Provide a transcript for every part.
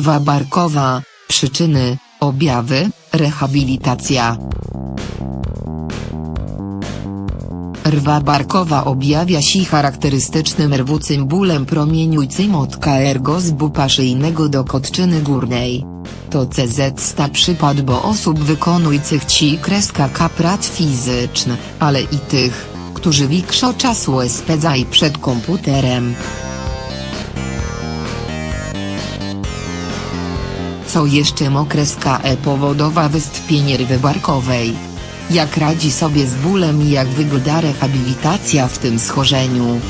Rwa barkowa, przyczyny, objawy, rehabilitacja. Rwa barkowa objawia się charakterystycznym rwucym bólem promieniującym od kręgosłupa paszyjnego do kotczyny górnej. To CZ sta przypad bo osób wykonujących ci kreska K prac fizyczny, ale i tych, którzy większo czasu spędzają przed komputerem. Co jeszcze mokreska E powodowa wystąpienie rwy barkowej? Jak radzi sobie z bólem i jak wygląda rehabilitacja w tym schorzeniu?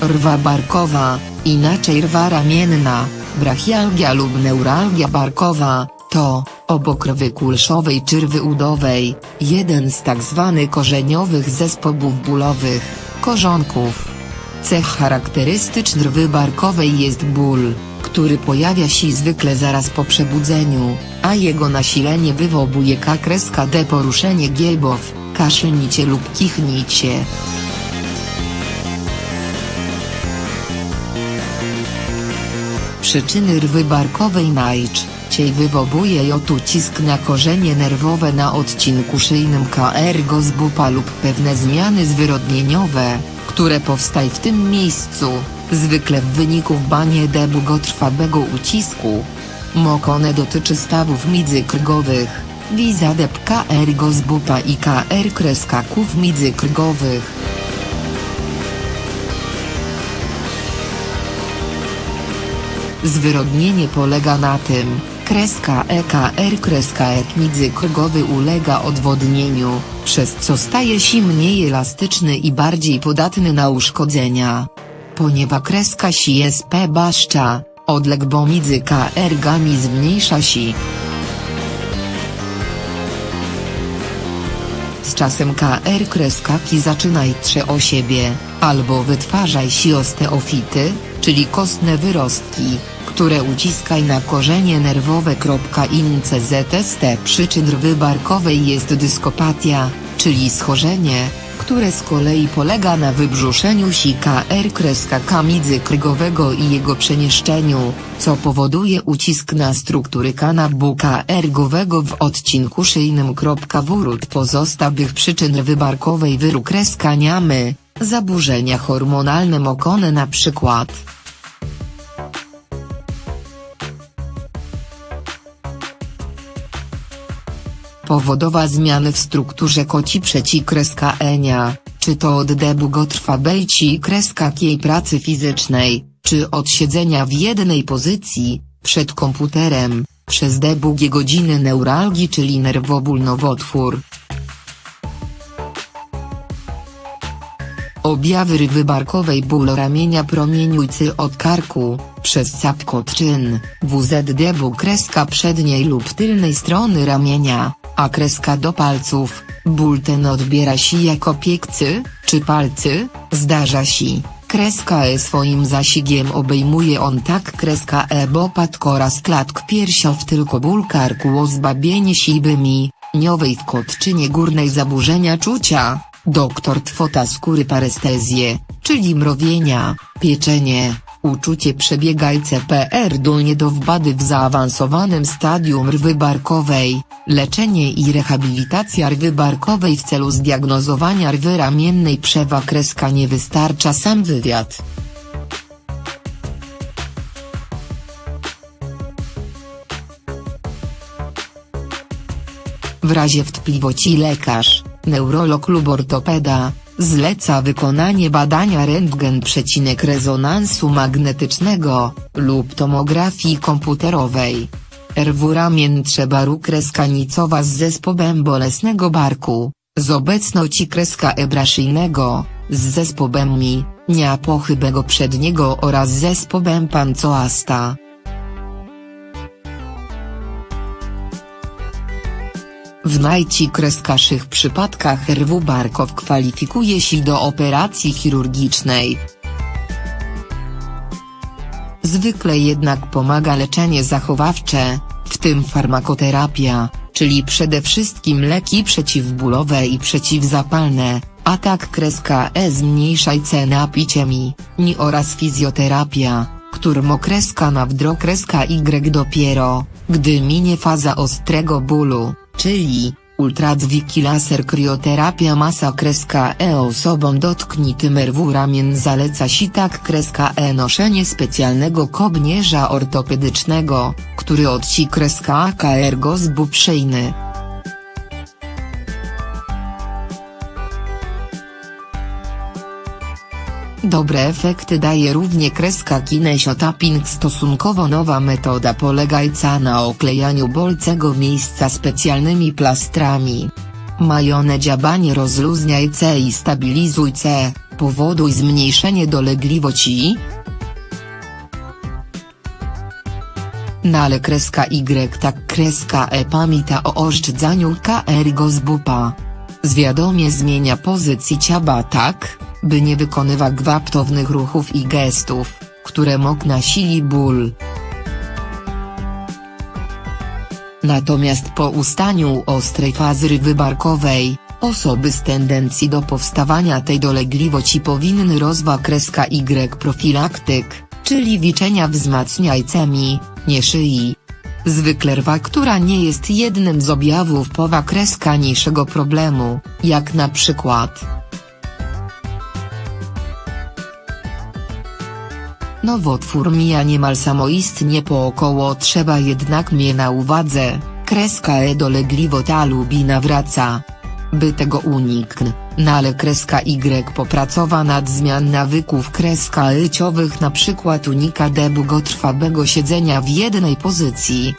Rwa barkowa, inaczej rwa ramienna, brachialgia lub neuralgia barkowa, to, obok rwy kulszowej czy rwy udowej, jeden z tak zwanych korzeniowych zespołów bólowych, korzonków. Cech charakterystyczny rwy barkowej jest ból, który pojawia się zwykle zaraz po przebudzeniu, a jego nasilenie wywołuje kreska D poruszenie giebów, kaszlnicie lub kichnicie. Przyczyny rwy barkowej najczęściej wywołuje ją ucisk na korzenie nerwowe na odcinku szyjnym KR gozbupa lub pewne zmiany zwyrodnieniowe, które powstają w tym miejscu, zwykle w wyniku banie długotrwałego ucisku. Mokone dotyczy stawów międzykrgowych, wizadep KR gozbupa i KR kreskaków międzykrgowych. Zwyrodnienie polega na tym, kreska EKR kreska ek międzykrgowy ulega odwodnieniu, przez co staje się mniej elastyczny i bardziej podatny na uszkodzenia. Ponieważ kreska si SP baszcza, odleg bo między KR gami zmniejsza się. Z czasem KR kreskaki zaczynaj trze o siebie, albo wytwarzaj się osteofity, czyli kostne wyrostki, które uciskaj na korzenie nerwowe. Ince ZST przyczyn rwy barkowej jest dyskopatia, czyli schorzenie, które z kolei polega na wybrzuszeniu si KR kreska kamidzy krygowego i jego przemieszczeniu, co powoduje ucisk na struktury kanabu KR-gowego w odcinku szyjnym. Wrót pozostałych przyczyn rwy barkowej wyru kreska niamy, zaburzenia hormonalne mokone na przykład. Powodowa zmiany w strukturze koci przeci kreska enia, czy to od długotrwałej ci kreska kiej pracy fizycznej, czy od siedzenia w jednej pozycji, przed komputerem, przez długie godziny neuralgii czyli nerwoból nowotwór. Objawy rywy barkowej ból ramienia promieniujący od karku, przez cap kotczyn, WZD kreska przedniej lub tylnej strony ramienia, a kreska do palców, ból ten odbiera się jako piekcy, czy palcy, zdarza się. Kreska E swoim zasigiem obejmuje on tak kreska E bo padk oraz klatk piersiow tylko ból karku ozbabienie sibymi, niowej w kotczynie górnej zaburzenia czucia, doktor twota skóry parestezję, czyli mrowienia, pieczenie, uczucie przebiegajce PR dolnie do wbady w zaawansowanym stadium rwy barkowej, leczenie i rehabilitacja rwy barkowej w celu zdiagnozowania rwy ramiennej przewa kreska nie wystarcza sam wywiad. W razie wątpliwości lekarz, neurolog lub ortopeda, zleca wykonanie badania rentgen przecinek rezonansu magnetycznego, lub tomografii komputerowej. RW ramień trzeba kreska nicowa z zespołem bolesnego barku, z obecności kreska ebraszyjnego, z zespołem mi, nieapochybego przedniego oraz zespołem pancoasta. W najci kreskaszych przypadkach RW Barkow kwalifikuje się do operacji chirurgicznej. Zwykle jednak pomaga leczenie zachowawcze, w tym farmakoterapia, czyli przede wszystkim leki przeciwbólowe i przeciwzapalne, a tak kreska E zmniejszaj cenę napiciemi, ni oraz fizjoterapia, którym kreska na wdro kreska Y dopiero, gdy minie faza ostrego bólu, czyli Ultradwiki laser krioterapia masa kreska E osobom dotknitym RW ramien zaleca się tak kreska E noszenie specjalnego kołnierza ortopedycznego, który odci kreska AK ergozbu przejny. Dobre efekty daje równie kreska kinesiotapping stosunkowo nowa metoda polegająca na oklejaniu bolcego miejsca specjalnymi plastrami. Majone dziabanie rozluźniajce i stabilizujce, powoduj zmniejszenie dolegliwości. No ale kreska Y tak kreska E pamięta o oszczędzaniu KR gozbupa. Zwiadomie zmienia pozycji ciaba tak, by nie wykonywać gwałtownych ruchów i gestów, które mógł nasili ból. Natomiast po ustaniu ostrej fazy wybarkowej, osoby z tendencji do powstawania tej dolegliwości powinny rozwa kreska Y profilaktyk, czyli wiczenia wzmacniajcami, nie szyi. Zwykle rwa, która nie jest jednym z objawów powa kreska niższego problemu, jak na przykład Nowotwór mija niemal samoistnie po około trzeba jednak mieć na uwadze, kreska E dolegliwość ta lubi nawraca. By tego uniknąć, no ale kreska Y popracowa nad zmian nawyków kreska eciowych na przykład unika długotrwałego siedzenia w jednej pozycji,